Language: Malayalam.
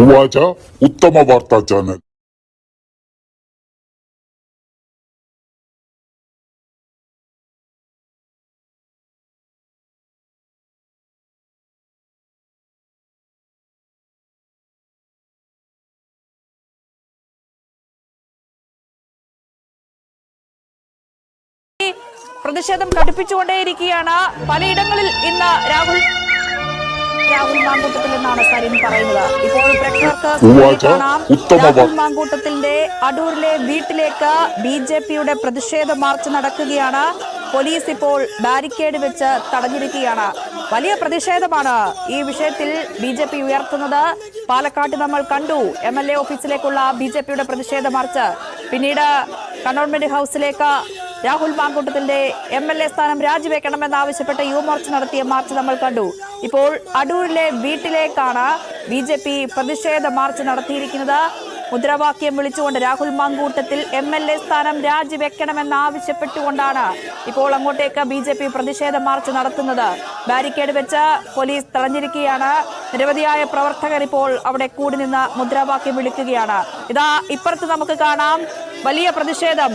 ഉവാച ഉത്തമ വാർത്താ ചാനൽ. പ്രതിഷേധം കടുപ്പിച്ചുകൊണ്ടേയിരിക്കുകയാണ്. പലയിടങ്ങളിൽ ഇന്ന് രാഹുൽ സരിൻ പറയുന്നത്. ഇപ്പോൾ പ്രേക്ഷകർക്ക് മാങ്കൂട്ടത്തിന്റെ അടൂരിലെ വീട്ടിലേക്ക് ബി ജെ പിയുടെ പ്രതിഷേധ മാർച്ച് നടക്കുകയാണ്. പോലീസ് ഇപ്പോൾ ബാരിക്കേഡ് വെച്ച് തടഞ്ഞിരിക്കുകയാണ്. വലിയ പ്രതിഷേധമാണ് ഈ വിഷയത്തിൽ ബി ജെ പി ഉയർത്തുന്നത്. പാലക്കാട്ട് നമ്മൾ കണ്ടു. എം എൽ എ ഓഫീസിലേക്കുള്ള ബി ജെ പിയുടെ പ്രതിഷേധ മാർച്ച്. പിന്നീട് കണ്ടോൺമെന്റ് ഹൗസിലേക്ക് രാഹുൽ മാങ്കൂട്ടത്തിന്റെ എം എൽ എ സ്ഥാനം രാജിവെക്കണമെന്നാവശ്യപ്പെട്ട് യുവമോർച്ച നടത്തിയ മാർച്ച് നമ്മൾ കണ്ടു. ഇപ്പോൾ അടൂരിലെ വീട്ടിലേക്കാണ് ബി ജെ പി പ്രതിഷേധ മാർച്ച് നടത്തിയിരിക്കുന്നത്. മുദ്രാവാക്യം വിളിച്ചുകൊണ്ട് Rahul Mamkootathil M L A സ്ഥാനം രാജിവെക്കണമെന്നാവശ്യപ്പെട്ടുകൊണ്ടാണ് ഇപ്പോൾ അങ്ങോട്ടേക്ക് ബി ജെ പി പ്രതിഷേധ മാർച്ച് നടത്തുന്നത്. ബാരിക്കേഡ് വെച്ച് പോലീസ് തെളഞ്ഞിരിക്കുകയാണ് നിരവധിയായ പ്രവർത്തകർ ഇപ്പോൾ അവിടെ കൂടി നിന്ന് മുദ്രാവാക്യം വിളിക്കുകയാണ്. ഇതാ ഇപ്പുറത്ത് നമുക്ക് കാണാം. വലിയ പ്രതിഷേധം.